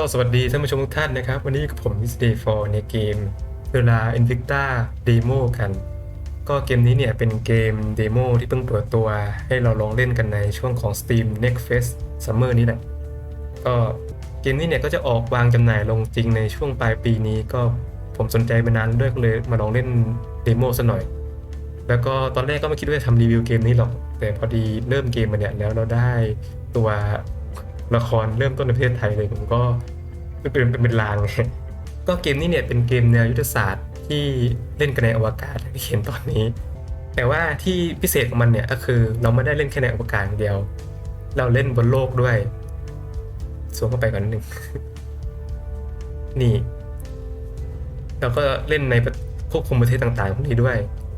ก็สวัสดีท่านผู้ชมทุกท่านนะครับ วันนี้กับผม Miss Day 4ในเกมเวลา Invicta Demo กัน ก็เกมนี้เนี่ยเป็นเกมเดโมที่เพิ่งเปิดตัว ให้เราลองเล่นกันในช่วงของ Steam Next Fest Summer นี้แหละก็เกมนี้เนี่ยก็จะออกวางจำหน่ายลงจริงในช่วงปลายปีนี้ ก็ผมสนใจมานานด้วยก็เลยมาลองเล่นเดโมซะหน่อย แล้วก็ตอนแรกก็ไม่คิดว่าจะทำรีวิวเกมนี้หรอก แต่พอดีเริ่มเกมมาเนี่ยแล้วเราได้ตัว ละครเริ่มต้นในประเทศไทยเลยผมก็เป็นเป็นเป็นลางก็เกมนี้เนี่ยเป็นเกมแนวยุทธศาสตร์ที่เล่นกันในอวกาศที่เห็นตอนนี้ แต่ว่าที่พิเศษของมันเนี่ยก็คือเราไม่ได้เล่นแค่ในอวกาศอย่างเดียว เราเล่นบนโลกด้วยสวมเข้าไปก่อนนิดนึงนี่เราก็เล่นในควบคุมประเทศต่างๆพวกนี้ด้วย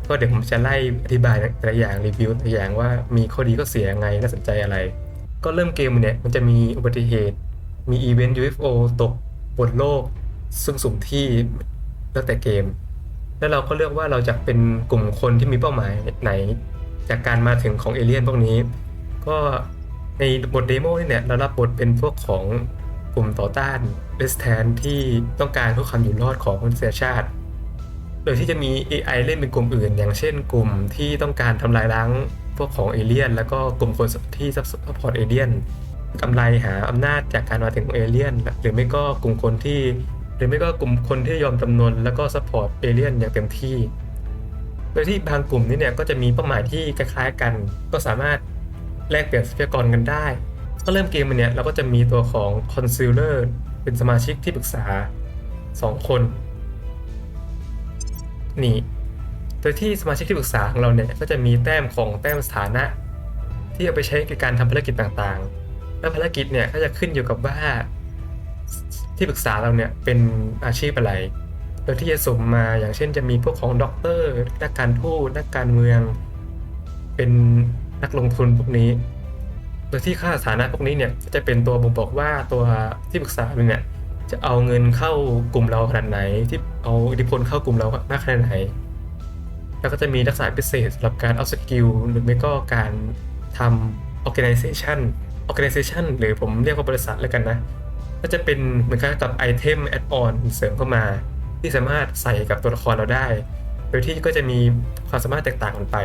ก็เดี๋ยวผมจะไล่อธิบายแต่ละอย่างรีวิวแต่ละอย่างว่ามีข้อดีก็เสียยังไงน่าสนใจอะไร ก็เริ่มเกมเนี่ยมันจะมีอุบัติเหตุ มีอีเวนต์ UFO ตกบนโลก ซึ่งสุ่มที่แล้วแต่เกม แล้วเราก็เลือกว่าเราจะเป็นกลุ่มคนที่มีเป้าหมายไหน จากการมาถึงของเอเลี่ยนพวกนี้ ก็ในบทเดโมนี่เนี่ยเรารับบทเป็นพวกของกลุ่มต่อต้านเ s สแทนที่ต้องการเพื่อความอยู่รอดของมนุษยชาติ โดยที่จะมี AI เล่นเป็นกลุ่มอื่น อย่างเช่นกลุ่มที่ต้องการทำลายล้าง พวกของเอเลี่ยน แล้วก็กลุ่มคนที่ซัพพอร์ตเอเลี่ยนกำไรหาอำนาจจากการมาถึงของเอเลี่ยน หรือไม่ก็กลุ่มคนที่ หรือไม่ก็กลุ่มคนที่ยอมจำนนแล้วก็ซัพพอร์ตเอเลี่ยนอย่างเต็มที่ โดยที่บางกลุ่มนี้เนี่ยก็จะมีเป้าหมายที่คล้ายๆกัน ก็สามารถแลกเปลี่ยนทรัพยากรกันได้ก็เริ่มเกมมันเนี่ยเราก็จะมีตัวของคอนซีลเลอร์เป็นสมาชิกที่ปรึกษา 2 คน นี่ โดยที่สมาชิกที่ปรึกษาของเราเนี่ยก็จะมีแต้มของแต้มสถานะ ที่เอาไปใช้ในการทำภารกิจต่างๆ และภารกิจเนี่ยก็จะขึ้นอยู่กับว่าที่ปรึกษาเราเนี่ยเป็นอาชีพอะไร โดยที่จะสมมาอย่างเช่นจะมีพวกของด็อกเตอร์นักการทูตนักการเมือง เป็นนักลงทุนพวกนี้ โดยที่ค่าสถานะพวกนี้เนี่ยจะเป็นตัวบ่งบอกว่าตัวที่ปรึกษาเราเนี่ยจะเอาเงินเข้ากลุ่มเราขนาดไหน ที่เอาอิทธิพลเข้ากลุ่มเรามากขนาดไหน แล้วก็จะมีลักษณะพิเศษสำหรับการเอาสกิลหรือไม่ก็การทำ organization organization หรือผมเรียกว่าบริษัทแล้วกันนะ ก็จะเป็นเหมือนกับไอเทมแอดออนเสริมเข้ามา ที่สามารถใส่กับตัวละครเราได้ โดยที่ก็จะมีความสามารถแตกต่างกันไป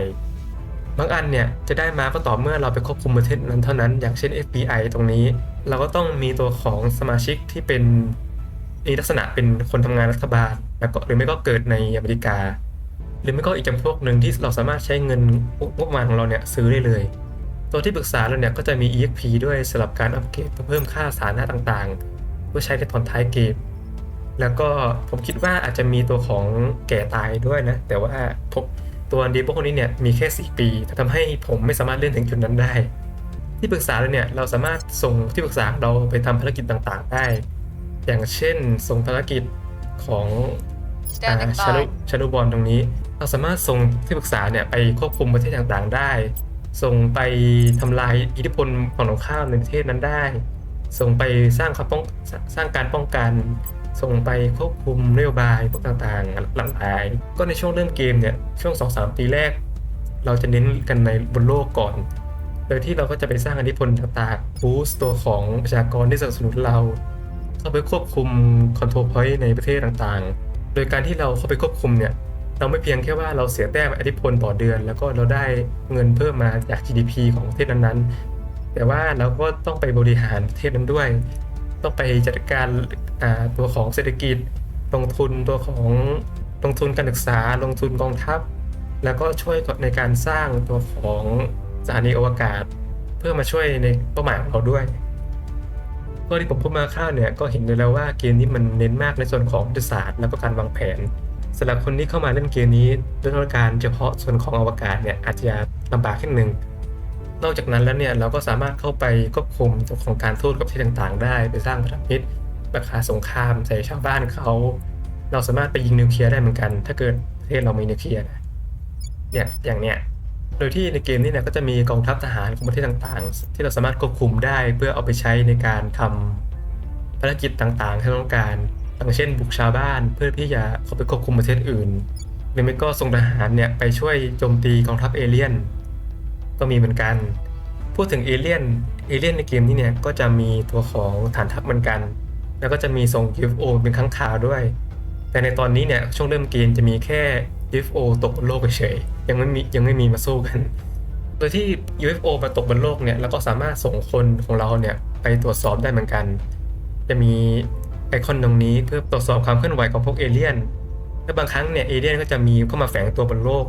บางอันเนี่ยจะได้มาก็ต่อเมื่อเราไปควบคุมประเทศนั้นเท่านั้น อย่างเช่น FBI ตรงนี้ เราก็ต้องมีตัวของสมาชิกที่เป็นมีลักษณะเป็นคนทำงานรัฐบาลแล้วก็หรือไม่ก็เกิดในอเมริกา หรือไม่ก็อีกจำพวกหนึ่งที่เราสามารถใช้เงินงบประมาณของเราเนี่ยซื้อได้เลย ตัวที่ปรึกษาเราเนี่ยก็จะมี EXP ด้วยสำหรับการอัปเกรดเพิ่มค่าสานะต่างๆ เพื่อใช้ในตอนท้ายเกม แล้วก็ผมคิดว่าอาจจะมีตัวของแก่ตายด้วยนะ แต่ว่าตัวดีพวกนี้เนี่ยมีแค่ 4 ปีทำให้ผมไม่สามารถเล่นถึงจุดนั้นได้ ที่ปรึกษาเราเนี่ยเราสามารถส่งที่ปรึกษาเราไปทำภารกิจต่างๆ ได้ อย่างเช่น ส่งภารกิจของ Standing ชา by นุชานุบอลตรงนี้ เราสามารถส่งที่ปรึกษาเนี่ยไปควบคุมประเทศต่างๆได้ ส่งไปทำลายอิทธิพลฝั่งตรงข้ามในประเทศนั้นได้ ส่งไปสร้างความป้องสร้างการป้องกัน ส่งไปควบคุมนโยบายพวกต่างๆหลากหลาย ก็ในช่วงเริ่มเกมเนี่ยช่วง 2-3 ปีแรก เราจะเน้นกันในบนโลกก่อน โดยที่เราก็จะไปสร้างอิทธิพลต่างๆบูสต์ตัวของประชากรที่สนับสนุนเราเข้าไปควบคุมคอนโทรลพอยต์ในประเทศต่างๆ โดยการที่เราเข้าไปควบคุมเนี่ยเราไม่เพียงแค่ว่าเราเสียแต้มอิทธิพลต่อเดือน แล้วก็เราได้เงินเพิ่มมาจาก GDP ของประเทศนั้นๆ แต่ว่าเราก็ต้องไปบริหารประเทศนั้นด้วย ต้องไปจัดการตัวของเศรษฐกิจ ลงทุนตัวของลงทุนการศึกษา ลงทุนกองทัพ แล้วก็ช่วยในการสร้างตัวของสถานีอวกาศ เพื่อมาช่วยในเป้าหมายของเราด้วย ก็ที่ผมพูดมาข้าวเนี่ยก็เห็นเลยแล้วว่าเกมนี้มันเน้นมากในส่วนของยุทธศาสตร์แล้วก็การวางแผนสำหรับคนที่เข้ามาเล่นเกมนี้ด้วยการเฉพาะส่วนของอวกาศเนี่ยอาจจะลำบากขึ้นหนึ่งนอกจากนั้นแล้วเนี่ยเราก็สามารถเข้าไปควบคุมตัวของการทูตกับประเทศต่างๆ ได้ไปสร้างพันธมิตรราคาสงครามใส่ชาวบ้านเขา เราสามารถไปยิงนิวเคลียร์ได้เหมือนกัน ถ้าเกิดประเทศเรามีนิวเคลียร์นะเนี่ยอย่างเนี้ย โดยที่ในเกมนี้เนี่ยก็จะมีกองทัพทหารของประเทศต่างๆ ที่เราสามารถควบคุมได้เพื่อเอาไปใช้ในการทำภารกิจต่างๆที่เราต้องการอย่างเช่น บุกชาวบ้านเพื่อที่จะเข้าไปควบคุมประเทศอื่น หรือไม่ก็ส่งทหารเนี่ยไปช่วยโจมตีกองทัพเอเลี่ยน ก็มีเหมือนกัน พูดถึงเอเลี่ยนเอเลี่ยนในเกมนี้เนี่ยก็จะมีตัวของฐานทัพเหมือนกัน แล้วก็จะมีส่ง UFO เป็นครั้งคราวด้วย แต่ในตอนนี้เนี่ยช่วงเริ่มเกมจะมีแค่ UFO ตกบนโลกเฉยยังไม่มียังไม่มีมาสู้กัน โดยที่ UFO มาตกบนโลกเนี่ยเราก็สามารถส่งคนของเราเนี่ยไปตรวจสอบได้เหมือนกัน จะมีไอคอนตรงนี้เพื่อตรวจสอบความเคลื่อนไหวของพวกเอเลี่ยนและบางครั้งเนี่ยเอเลี่ยนก็จะมีเข้ามาแฝงตัวบนโลก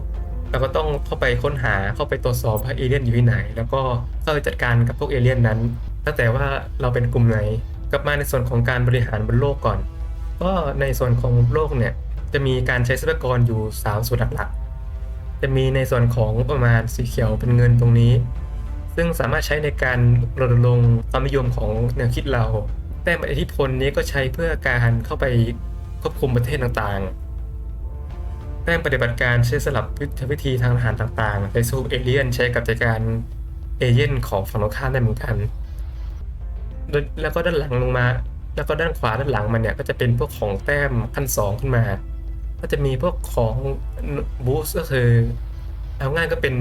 เราก็ต้องเข้าไปค้นหาเข้าไปตรวจสอบว่าเอเลี่ยนอยู่ที่ไหน แล้วก็เข้าไปจัดการกับพวกเอเลี่ยนนั้นตั้งแต่ว่าเราเป็นกลุ่มไหนกลับมาในส่วนของการบริหารบนโลกก่อน ก็ในส่วนของโลกเนี่ย จะมีการใช้ทรัพยากรอยู่3ส่วนหลักๆ จะมีในส่วนของประมาณสีเขียวเป็นเงินตรงนี้ ซึ่งสามารถใช้ในการรณรงค์ความนิยมของแนวคิดเรา แต่อิทธิพลนี้ก็ใช้เพื่อการเข้าไปควบคุมประเทศต่างๆแต้มปฏิบัติการใช้สลับยุทธวิธีทางทหารต่างๆไปสู้เอเลี่ยนใช้กับจัดการเอเย่นของฝั่งตรงข้ามได้เหมือนกัน แล้วก็ด้านหลังลงมา แล้วก็ด้านขวาด้านหลังมันเนี่ยก็จะเป็นพวกของแต้มขั้นสองขึ้นมา ก็จะมีพวกของบูสก็คือ เอาง่ายก็เป็น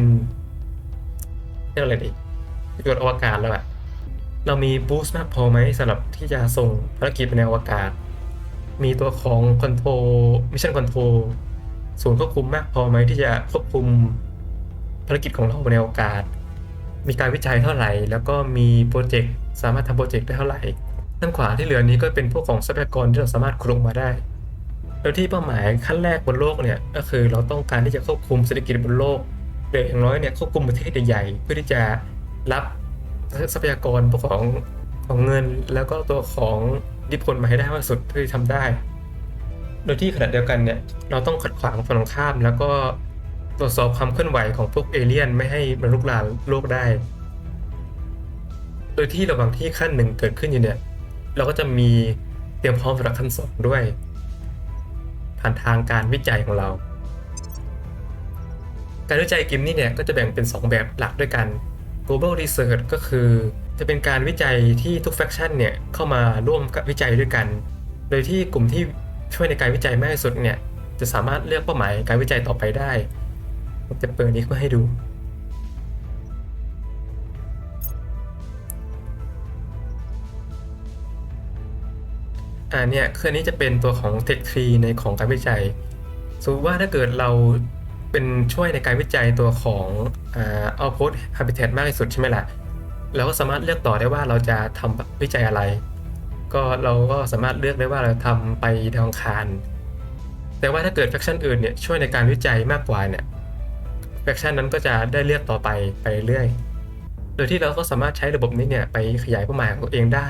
เรียกอะไรดีตรวจอวกาศแล้วอะเรามีบูสต์มากพอไหมสำหรับที่จะส่งภารกิจไปในอวกาศ มีตัวของคอนโทรมิชชั่นคอนโทรศูนย์ควบคุมมากพอไหมที่จะควบคุมภารกิจของเราในอวกาศ มีการวิจัยเท่าไหร่ แล้วก็มีโปรเจกต์สามารถทำโปรเจกต์ได้เท่าไหร่ด้านขวาที่เหลือนี้ก็เป็นพวกของทรัพยากรที่เราสามารถขุดลงมาได้ โดยที่เป้าหมายขั้นแรกบนโลกเนี่ยก็คือเราต้องการที่จะควบคุมเศรษฐกิจบนโลกหรือย่างน้อยเนี่ยควบคุมประเทศใหญ่ๆเพื่อที่จะรับทรัพยากรพวกของของเงินแล้วก็ตัวของอิพลมาให้ได้มากที่สุดเพื่อที่ทำได้ โดยที่ขณะเดียวกันเนี่ยเราต้องขัดขวางฝั่งตรงข้าม แล้วก็ตรวจสอบความเคลื่อนไหวของพวกเอเลี่ยนไม่ให้มันลุกลามโลกได้ โดยที่ระหว่างที่ขั้นหนึ่งเกิดขึ้นอยู่เนี่ย เราก็จะมีเตรียมพร้อมสำหรับขั้นสองด้วย ผ่านทางการวิจัยของเรา การวิจัยกิมนี่เนี่ยก็จะแบ่งเป็น 2 แบบหลักด้วยกัน global research ก็คือจะเป็นการวิจัยที่ทุกแฟคชั่นเนี่ยเข้ามาร่วมกับวิจัยด้วยกัน โดยที่กลุ่มที่ช่วยในการวิจัยมากที่สุดเนี่ยจะสามารถเลือกเป้าหมายการวิจัยต่อไปได้ ผมจะเปิดนี้มาให้ดู อ่าเนี่ยคืออันนี้จะเป็นตัวของ Tech Tree ในของการวิจัย สมมติว่าถ้าเกิดเราเป็นช่วยในการวิจัยตัวของอ่า output habitat มากที่สุดใช่ไหมล่ะ เราก็สามารถเลือกต่อได้ว่าเราจะทำวิจัยอะไร ก็เราก็สามารถเลือกได้ว่าเราทำไปดาวอังคาร แต่ว่าถ้าเกิดแฟคชั่นอื่นเนี่ยช่วยในการวิจัยมากกว่าเนี่ยแฟคชั่นนั้นก็จะได้เลือกต่อไปไปเรื่อย โดยที่เราก็สามารถใช้ระบบนี้เนี่ยไปขยายเป้าหมายของตัวเองได้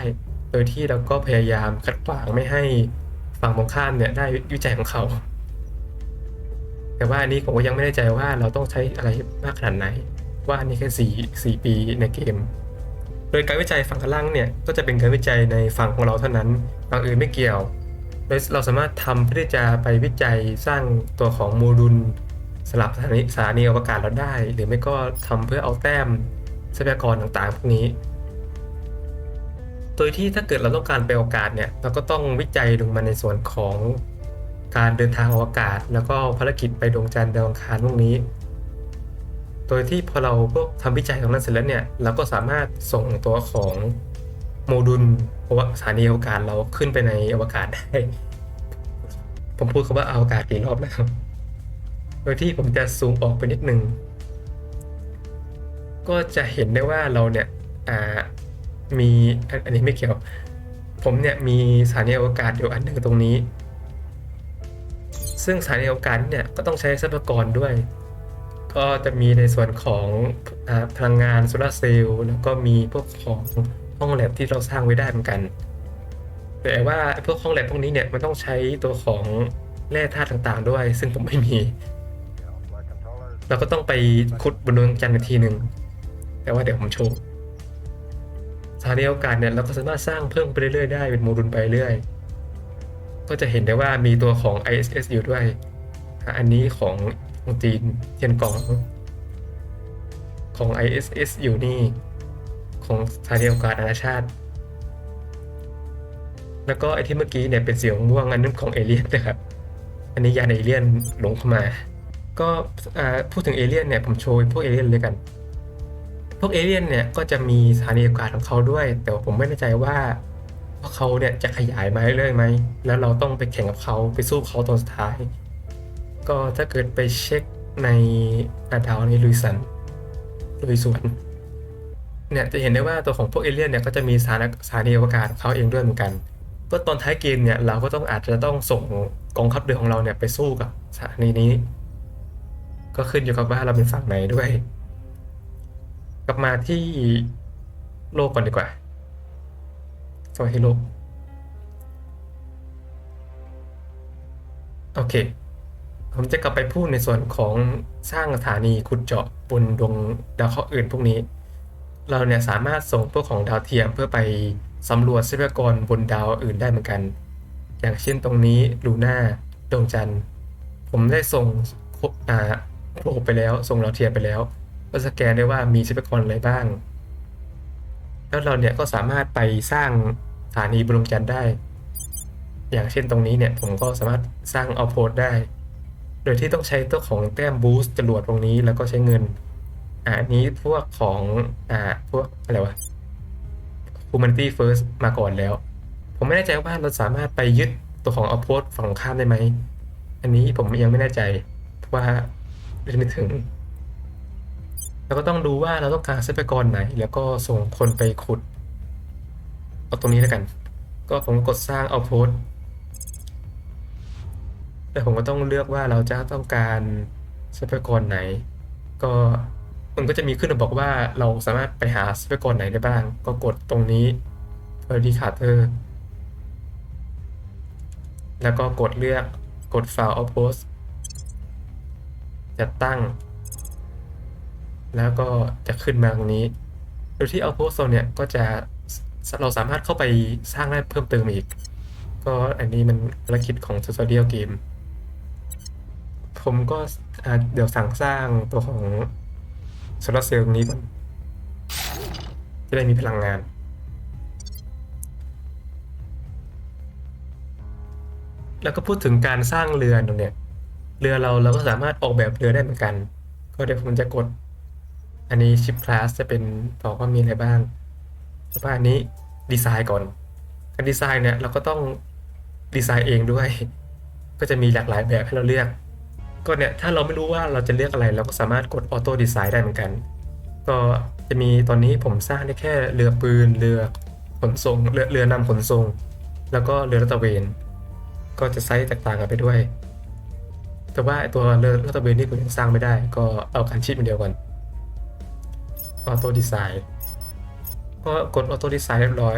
โดยที่เราก็พยายามขัดขวางไม่ให้ฝั่งตรงข้ามเนี่ยได้วิจัยของเขา แต่ว่าอันนี้ผมก็ยังไม่แน่ใจว่าเราต้องใช้อะไรมากขนาดไหน ว่าอันนี้แค่สี่สี่ปีในเกม โดยการวิจัยฝั่งข้างล่างเนี่ยก็จะเป็นการวิจัยในฝั่งของเราเท่านั้นฝั่งอื่นไม่เกี่ยวโดยเราสามารถทำเพื่อที่จะไปวิจัยสร้างตัวของโมดูลสลับสถานีสถานีอวกาศเราได้ หรือไม่ก็ทำเพื่อเอาแต้มทรัพยากรต่างๆพวกนี้ โดยที่ถ้าเกิดเราต้องการไปอวกาศเนี่ยเราก็ต้องวิจัยลงมาในส่วนของการเดินทางอวกาศ แล้วก็ภารกิจไปดวงจันทร์ดาวอังคารพวกนี้ โดยที่พอเราพวกทำวิจัยของนั้นเสร็จแล้วเนี่ยเราก็สามารถส่งตัวของโมดูลเพราะว่าสถานีอวกาศเราขึ้นไปในอวกาศได้ ผมพูดคำว่าอวกาศกี่รอบแล้วครับโดยที่ผมจะซูมออกไปนิดนึงก็จะเห็นได้ว่าเราเนี่ยอ่า มีอันนี้ไม่เกี่ยว ผมเนี่ยมีสถานีอวกาศอยู่อันหนึ่งตรงนี้ ซึ่งสถานีอวกาศเนี่ยก็ต้องใช้ทรัพยากรด้วย ก็จะมีในส่วนของอพลังงานโซลาร์เซลล์แล้วก็มีพวกของห้องแลบที่เราสร้างไว้ได้เหมือนกัน แต่ว่าพวกห้องแลบพวกนี้เนี่ยมันต้องใช้ตัวของแร่ธาตุต่างๆ ด้วย ซึ่งผมไม่มี เราก็ต้องไปขุดบนดวงจันทร์อีกทีหนึ่งแต่ว่าเดี๋ยวผมโชว์ สถานีอวกาศเนี่ยเราก็สามารถสร้างเพิ่มไปเรื่อยๆได้เป็นโมดูลไปเรื่อยก็จะเห็นได้ว่ามีตัวของ ISS อยู่ด้วย อันนี้ของจีนเทียนกองของ ISS อยู่นี่ ของสถานีอวกาศนานาชาติ แล้วก็ไอที่เมื่อกี้เนี่ยเป็นสีม่วงอันนั้นของเอเลี่ยนนะครับ อันนี้ยานเอเลี่ยนหลงเข้ามา ก็พูดถึงเอเลี่ยนเนี่ยผมโชว์พวกเอเลี่ยนเลยกัน วกเอเลี่ยนเนี่ยก็จะมีสถานีอวกาศของเขาด้วย แต่ผมไม่แน่ใจว่าว่าเขาเนี่ยจะขยายมาเรื่อยๆไหม แล้วเราต้องไปแข่งกับเขาไปสู้เขาตอนสุดท้าย ก็ถ้าเกิดไปเช็คในอาดาวในลุยสันลุยสวนเนี่ยจะเห็นได้ว่าตัวของพวกเอเลี่ยนเนี่ยก็จะมีสถานสถานีอวกาศของเขาเองด้วยเหมือนกันก็ตอนท้ายเกมเนี่ยเราก็ต้องอาจจะต้องส่งกองทัพเรือของเราเนี่ยไปสู้กับสถานีนี้ ก็ขึ้นอยู่กับว่าเราเป็นฝั่งไหนด้วย กลับมาที่โลกก่อนดีกว่าสวัสดีโลก โอเค ผมจะกลับไปพูดในส่วนของสร้างสถานีขุดเจาะบนดวงดาวเคราะห์อื่นพวกนี้ เราเนี่ยสามารถส่งพวกของดาวเทียมเพื่อไปสำรวจทรัพยากรบนดาวอื่นได้เหมือนกัน อย่างเช่นตรงนี้ลูน่าดวงจันทร์ ผมได้ส่งอ่าโปรบไปแล้ว ส่งดาวเทียมไปแล้ว ก็สแกนได้ว่ามีทรัพยากรอะไรบ้าง แล้วเราเนี่ยก็สามารถไปสร้างสถานีบนดวงจันทร์ได้ อย่างเช่นตรงนี้เนี่ยผมก็สามารถสร้างเอาโพสได้ โดยที่ต้องใช้ตัวของแต้มบูสต์จรวดตรงนี้แล้วก็ใช้เงินอ่าอันนี้พวกของอ่าพวกอะไรวะ Humanity First มาก่อนแล้ว ผมไม่แน่ใจว่าเราสามารถไปยึดตัวของเอาโพสฝั่งข้ามได้ไหม อันนี้ผมยังไม่แน่ใจว่าเรียนไม่ถึง เราก็ต้องดูว่าเราต้องการทรัพยากรไหน แล้วก็ส่งคนไปขุด เอาตรงนี้แล้วกัน ก็ผมกดสร้างเอาโพสแต่ผมก็ต้องเลือกว่าเราจะต้องการทรัพยากรไหน ก็มันก็จะมีขึ้นมาบอกว่าเราสามารถไปหาทรัพยากรไหนได้บ้าง ก็กดตรงนี้ p e r d i c a t o r แล้วก็กดเลือกกด File Outpost จัดตั้ง แล้วก็จะขึ้นมาตรงนี้ โดยที่ Outpost เราเนี่ยก็จะเราสามารถเข้าไปสร้างได้เพิ่มเติมอีก ก็อันนี้มันภารกิจของ Tutorial Game ผมก็เดี๋ยวสั่งสร้างตัวของโซลาร์เซลล์ตรงนี้ก่อนจะได้มีพลังงาน แล้วก็พูดถึงการสร้างเรือตรงเนี้ยเรือเราเราก็สามารถออกแบบเรือได้เหมือนกัน ก็เดี๋ยวผมจะกด อันนี้ชิปคลาสจะเป็นบอกว่ามีอะไรบ้างแล้วก็อันนี้ดีไซน์ก่อนการดีไซน์เนี่ยเราก็ต้องดีไซน์เองด้วย ก็จะมีหลากหลายแบบให้เราเลือก ก็เนี่ยถ้าเราไม่รู้ว่าเราจะเลือกอะไร เราก็สามารถกดออโต้ดีไซน์ได้เหมือนกัน ก็จะมีตอนนี้ผมสร้างได้แค่เรือปืนเรือขนส่งเรือเรือนำขนส่ง แล้วก็เรือลาดตะเวน ก็จะไซส์แตกต่างกันไปด้วย แต่ว่าตัวเรือลาดตะเวนนี่ผมยังสร้างไม่ได้ ก็เอาการชีพเป็นเดียวกัน ออโต้ดีไซน์ก็กดออโต้ดีไซน์เรียบร้อย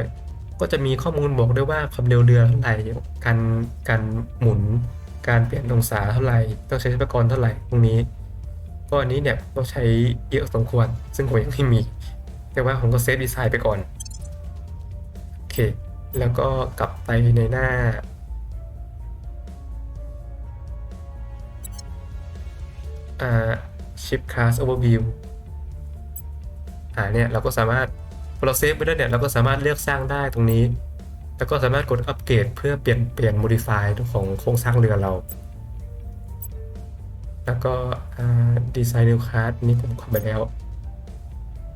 ก็จะมีข้อมูลบอกด้วยว่าความเร็วเรือเท่าไหร่การการหมุน การเปลี่ยนองศาเท่าไหร่ ต้องใช้ทรัพยากรเท่าไหร่ตรงนี้ก็อันนี้เนี่ยต้องใช้เยอะสมควร ซึ่งผมยังไม่มี แต่ว่าผมก็เซฟดีไซน์ไปก่อน โอเค แล้วก็กลับไปในหน้าอ่า Ship Class Overview อ่าเนี่ยเราก็สามารถพอเราเซฟไปแล้วเนี่ยเราก็สามารถเลือกสร้างได้ตรงนี้ แล้วก็สามารถกดอัปเกรดเพื่อเปลี่ยนเปลี่ยน modify ของโครงสร้างเรือเรา แล้วก็ดีไซน์นิวคาร์ดนี่ผมทำไปแล้ว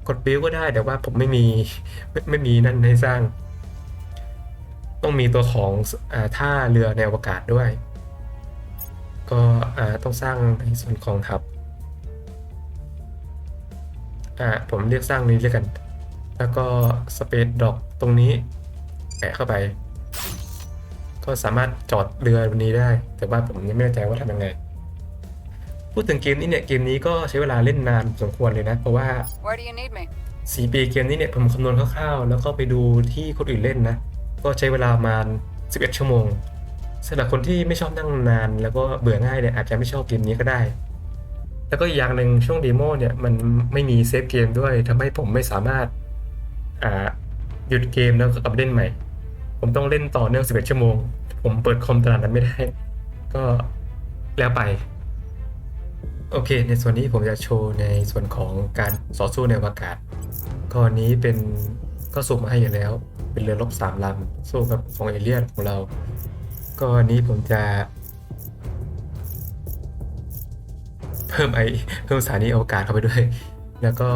กดบิลก็ได้แต่ว่าผมไม่มีไม่ไม่มีนั่นให้สร้าง ต้องมีตัวของอท่าเรือในอวกาศด้วย ก็ต้องสร้างในส่วนของทับ อ่าผมเรียกสร้างนี้แล้วกัน แล้วก็สเปซดอกตรงนี้แปะเข้าไป ก็สามารถจอดเรือวันนี้ได้ แต่ว่าผมยังไม่แน่ใจว่าทำยังไง พูดถึงเกมนี้เนี่ย เกมนี้ก็ใช้เวลาเล่นนานพอสมควรเลยนะ เพราะว่า Where do you need me? 4ปีเกมนี้เนี่ยผมคำนวณคร่าวๆ แล้วก็ไปดูที่คนอื่นเล่นนะ ก็ใช้เวลาประมาณ 11 ชั่วโมงสำหรับคนที่ไม่ชอบนั่งนาน แล้วก็เบื่อง่ายเนี่ยอาจจะไม่ชอบเกมนี้ก็ได้ แล้วก็อีกอย่างหนึ่งช่วงเดโมเนี่ยมันไม่มีเซฟเกมด้วยทำให้ผมไม่สามารถอ่าหยุดเกมแล้วก็กลับเล่นใหม่ ผมต้องเล่นต่อเนื่อง 11 ชั่วโมง ผมเปิดคอมตลาดนั้นไม่ได้ ก็แล้วไป โอเค ในส่วนนี้ผมจะโชว์ในส่วนของการต่อสู้ในอวกาศก็อันนี้เป็นก็สุ่มมาให้อยู่แล้ว เป็นเรือรบสามลำสู้กับของเอเลียนของเรา ก็อันนี้ผมจะ เพิ่มไอเพิ่มสถานีอวกาศเข้าไปด้วย แล้วก็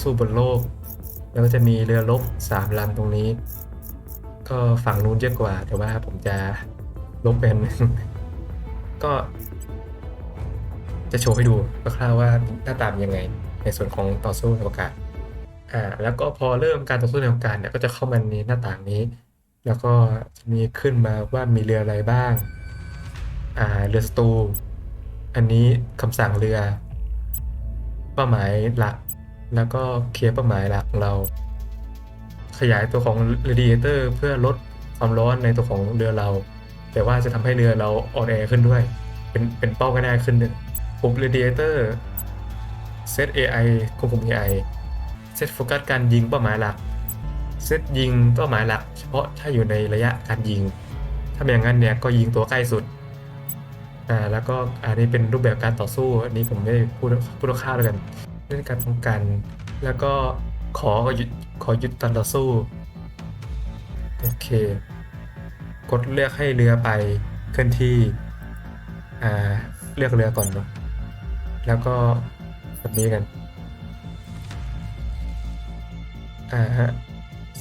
สู้บนโลก แล้วก็จะมีเรือรบสามลำตรงนี้ ก็ฝั่งนู้นเยอะกว่า แต่ว่าผมจะลบเป็นก็ จะโชว์ให้ดูคร่าวๆว่าหน้าตามนยังไง ในส่วนของต่อสู้ในอวกาศอ่าแล้วก็พอเริ่มการต่อสู้ในอวกาศเนี่ยก็จะเข้ามาในหน้าต่างนี้ แล้วก็จะมีขึ้นมาว่ามีเรืออะไรบ้างอ่าเรือสตู อันนี้คำสั่งเรือ เป้าหมายหลัก แล้วก็เคลียร์เป้าหมายหลักของเรา ขยายตัวของ radiator เพื่อลดความร้อนในตัวของเรือเรา แต่ว่าจะทำให้เรือเราอ่อนแอขึ้นด้วย เป็นเป็นเป้าง่ายๆขึ้นหนึ่งปุ่ม radiator set AI ควบคุม AI เซตโฟกัสการยิงเป้าหมายหลัก เซตยิงเป้าหมายหลัก เฉพาะถ้าอยู่ในระยะการยิง ถ้าไม่อย่างนั้นเนี่ยก็ยิงตัวใกล้สุด อ่าแล้วก็อันนี้เป็นรูปแบบการต่อสู้ อันนี้ผมไม่ได้พูดพูดคร่าวๆแล้วกันเรื่องการป้องกัน แล้วก็ขอหยุดขอหยุดการต่อสู้ โอเค กดเลือกให้เรือไปเคลื่อนที่อ่าเลือกเรือก่อนเนาะแล้วก็แบบนี้กันอ่าฮะ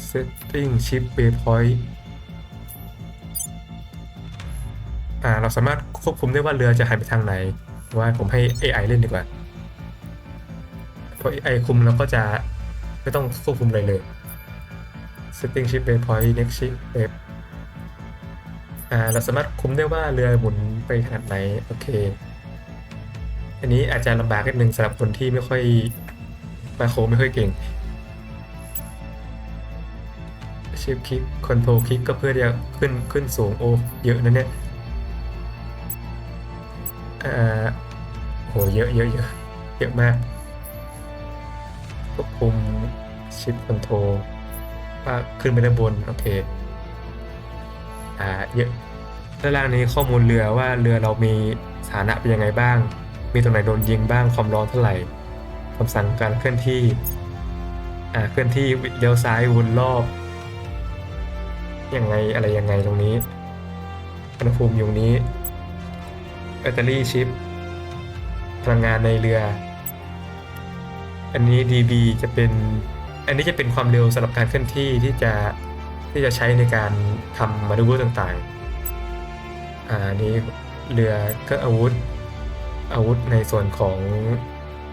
setting ship waypoint อ่าเราสามารถควบคุมได้ว่าเรือจะหันไปทางไหน ว่าผมให้ AI เล่นดีกว่าเพราะ AI คุมเราก็จะไม่ต้องควบคุมอะไรเลย setting ship waypoint next ship w a y อ่าเราสามารถคุมได้ว่าเรือหมุนไปขนาดไหน โอเค อันนี้อาจจะลำบากนิดนึงสำหรับคนที่ไม่ค่อยมาโคไม่ค่อยเก่งชิปคลิกคอนโทรคลิกก็เพื่อจะขึ้นขึ้นสูงโอ้เยอะนะเนี่ย อ่าโหเยอะเยอะเยอะเยอะมากควบคุมชิปคอนโทรว่าขึ้นไปด้านบน โอเค อ่าเยอะด้านล่างนี้ข้อมูลเรือว่าเรือเรามีสถานะเป็นยังไงบ้าง มีตรงไหนโดนยิงบ้างความร้อนเท่าไหร่คำสั่งการเคลื่อนที่ อ่าเคลื่อนที่เลี้ยวซ้ายวนรอบยังไงอะไรยังไงตรงนี้อุณหภูมิอยู่ตรงนี้ แบตเตอรี่ชิป พลังงานในเรือ อันนี้ dB จะเป็น อันนี้จะเป็นความเร็วสำหรับการเคลื่อนที่ที่จะที่จะใช้ในการทำมาดูเวอร์ต่างๆ อ่าอันนี้เรือก็อาวุธ อาวุธในส่วนของ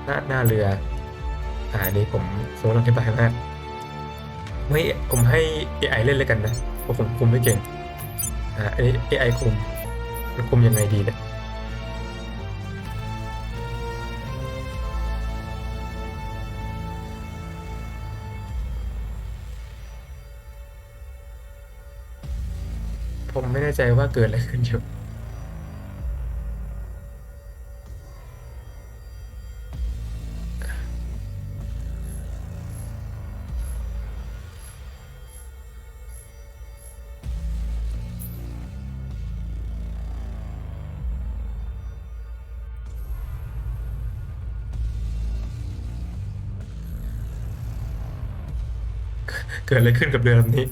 หน้าหน้าเรือ อ่าอันนี้ผมสมมติอธิบายมากไม่ผมให้ AI เล่นเลยกันนะเพราะผมคุมไม่เก่ง อ่าอันนี้ AI คุมมันคุมยังไงดีเนี่ย ไม่แน่ใจว่าเกิดอะไรขึ้นอยู่เกิดอะไรขึ้นกับเรือลำนี้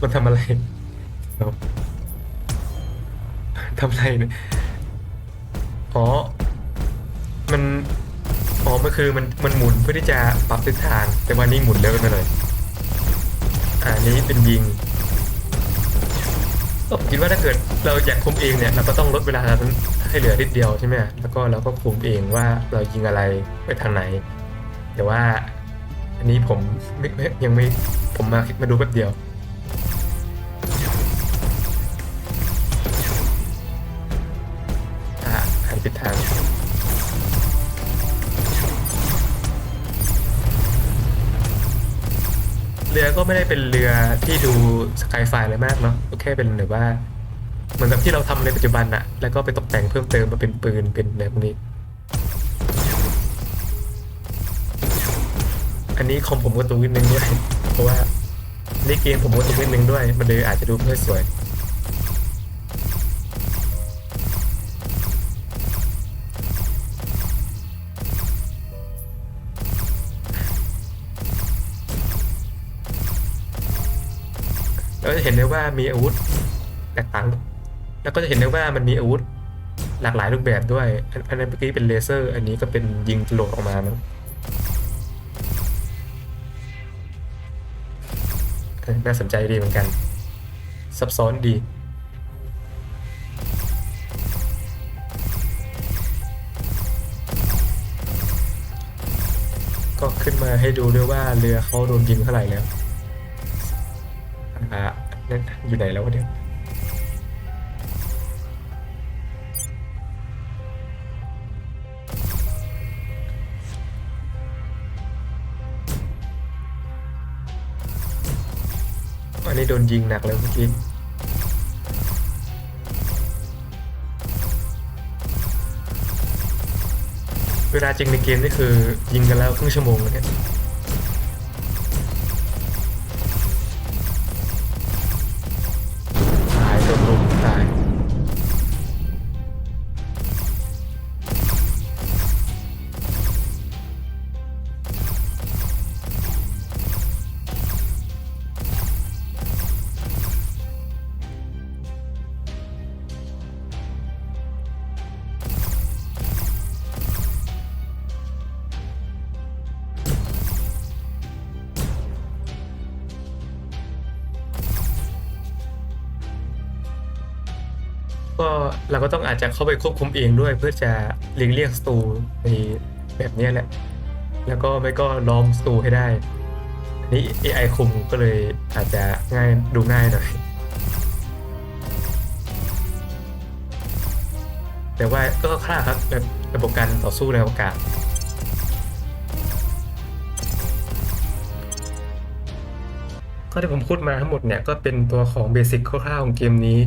มันทำอะไร เอาทำไรเนี่ยอ๋อ มัน อ๋อ มันคือมัน มันหมุนเพื่อที่จะปรับทิศทาง แต่ว่านี่หมุนเร็วไปเลยอ่านี้เป็นยิงผมคิดว่าถ้าเกิดเราอยากคุมเองเนี่ยเราก็ต้องลดเวลาให้เหลือนิดเดียวใช่ไหมแล้วก็เราก็คุมเองว่าเรายิงอะไรไปทางไหน แต่ว่าอันนี้ผมยังไม่ผมมาคิดมาดูแป๊บเดียวาหันผิดทางเรือก็ไม่ได้เป็นเรือที่ดูสกายไฟเลยมากเนาะก็แค่เป็นแบบว่า เหมือนกับที่เราทำในปัจจุบันอะแล้วก็ไปตกแต่งเพิ่มเติมมาเป็นปืนเป็นอะไรพวกนี้ อันนี้คอมผมก็ตูนิดนึงด้วย เพราะว่าในเกมผมก็ตูนิดนึงด้วย มันเลยอาจจะดูไม่ค่อยสวย เราจะเห็นได้ว่ามีอาวุธแตกต่างแล้วก็จะเห็นได้ว่ามันมีอาวุธหลากหลายรูปแบบด้วย อันนั้นเมื่อกี้เป็นเลเซอร์ อันนี้ก็เป็นยิงจรวดออกมามั้งเออน่าสนใจดีเหมือนกัน ซับซ้อนดี ก็ขึ้นมาให้ดูด้วยว่าเรือเขาโดนยิงเท่าไหร่แล้ว อ่านั่นอยู่ไหนแล้ววะเนี่ยอันนี้โดนยิงหนักเลยเมื่อกี้เวลาจริงในเกมนี่คือยิงกันแล้วครึ่งชั่วโมงเลยเนี่ย ก็เราก็ต้องอาจจะเข้าไปควบคุมเองด้วย เพื่อจะเลียงเลี่ยงสตูในแบบนี้แหละ แล้วก็ไม่ก็ล้อมสตูให้ได้อันนี้ AI คุมก็เลยอาจจะง่ายดูง่ายหน่อย แต่ว่าก็คล้าครับแบบระบบการต่อสู้ในอวกาศก็ที่ผมพูดมาทั้งหมดเนี่ยก็เป็นตัวของเบสิกคร่าวๆของเกมนี้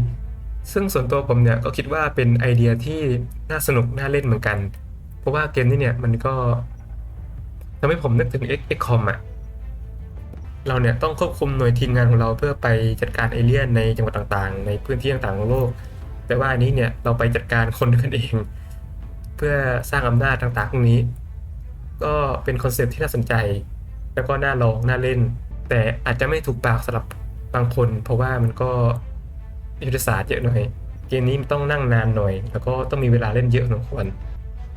ซึ่งส่วนตัวผมเนี่ยก็คิดว่าเป็นไอเดียที่น่าสนุกน่าเล่นเหมือนกัน เพราะว่าเกมนี้เนี่ยมันก็ทำให้ผมนึกถึง X XCOM อะเราเนี่ยต้องควบคุมหน่วยทีมงานของเราเพื่อไปจัดการเอเลี่ยนในจังหวัดต่างๆ ในพื้นที่ต่างๆของโลก แต่ว่าอันนี้เนี่ยเราไปจัดการคนด้วยกันเอง เพื่อสร้างอำนาจต่างๆพวกนี้ ก็เป็นคอนเซปที่น่าสนใจ แล้วก็น่าลองน่าเล่น แต่อาจจะไม่ถูกปากสำหรับบางคน เพราะว่ามันก็ ยุทธศาสตร์เยอะหน่อย เกมนี้มันต้องนั่งนานหน่อย แล้วก็ต้องมีเวลาเล่นเยอะพอสมควร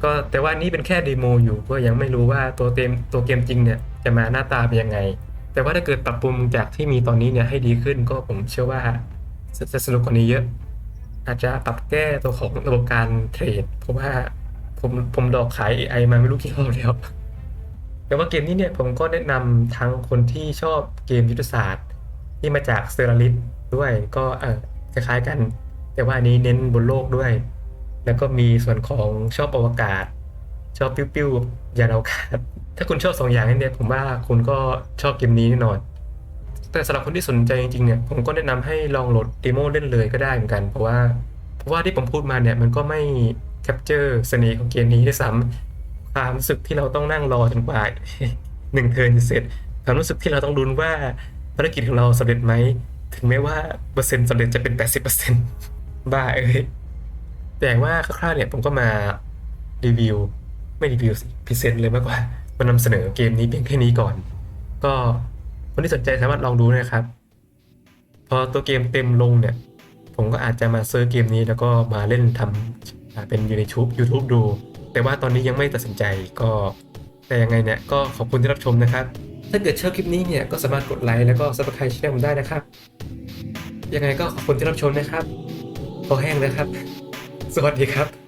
ก็แต่ว่านี่เป็นแค่เดโมอยู่ก็ยังไม่รู้ว่าตัวเต็มตัวเกมจริงเนี่ยจะมาหน้าตาเป็นยังไง แต่ว่าถ้าเกิดปรับปรุงจากที่มีตอนนี้เนี่ยให้ดีขึ้นก็ผมเชื่อว่าจะจะสนุกกว่านี้เยอะ อาจจะปรับแก้ตัวของระบบการเทรดเพราะว่าผมผมดอกขาย AI มาไม่รู้กี่รอบแล้ว แต่ว่าเกมนี้เนี่ยผมก็แนะนำทั้งคนที่ชอบเกมยุทธศาสตร์ ที่มาจากเซอราลิสด้วยก็เออ คล้ายๆกัน แต่ว่าอันนี้เน้นบนโลกด้วย แล้วก็มีส่วนของชอบอวกาศ ชอบปิ้วๆยานอวกาศ ถ้าคุณชอบสองอย่างนี้เนี่ยผมว่าคุณก็ชอบเกมนี้แน่นอน แต่สำหรับคนที่สนใจจริงๆเนี่ยผมก็แนะนำให้ลองโหลดเดโมเล่นเลยก็ได้เหมือนกัน เพราะว่าเพราะว่าที่ผมพูดมาเนี่ยมันก็ไม่แคปเจอร์เสน่ห์ของเกมนี้ด้วยซ้ำความรู้สึกที่เราต้องนั่งรอจนกว่าหนึ่งเทิร์นจะเสร็จความรู้สึกที่เราต้องลุ้นว่าภารกิจของเราสำเร็จไหม ถึงแม้ว่าเปอร์เซ็นต์สำเร็จจะเป็น 80%บ้าเอ้ยแต่ว่าคร่าวๆเนี่ยผมก็มารีวิว ไม่รีวิวสิพรีเซนต์เลยมากกว่า มานำเสนอเกมนี้เพียงแค่นี้ก่อน ก็คนที่สนใจสามารถลองดูนะครับ พอตัวเกมเต็มลงเนี่ย ผมก็อาจจะมาเซื้อเกมนี้แล้วก็มาเล่นทำอ่าเป็นอยู่ในชูบ YouTube ดู แต่ว่าตอนนี้ยังไม่ตัดสินใจก็แต่ยังไงเนี่ยก็ขอบคุณที่รับชมนะครับ ถ้าเกิดชอบคลิปนี้เนี่ยก็สามารถกดไลค์แล้วก็ subscribe ช่องผมได้นะครับ ยังไงก็ขอบคุณที่รับชมนะครับพอแห้งนะครับ สวัสดีครับ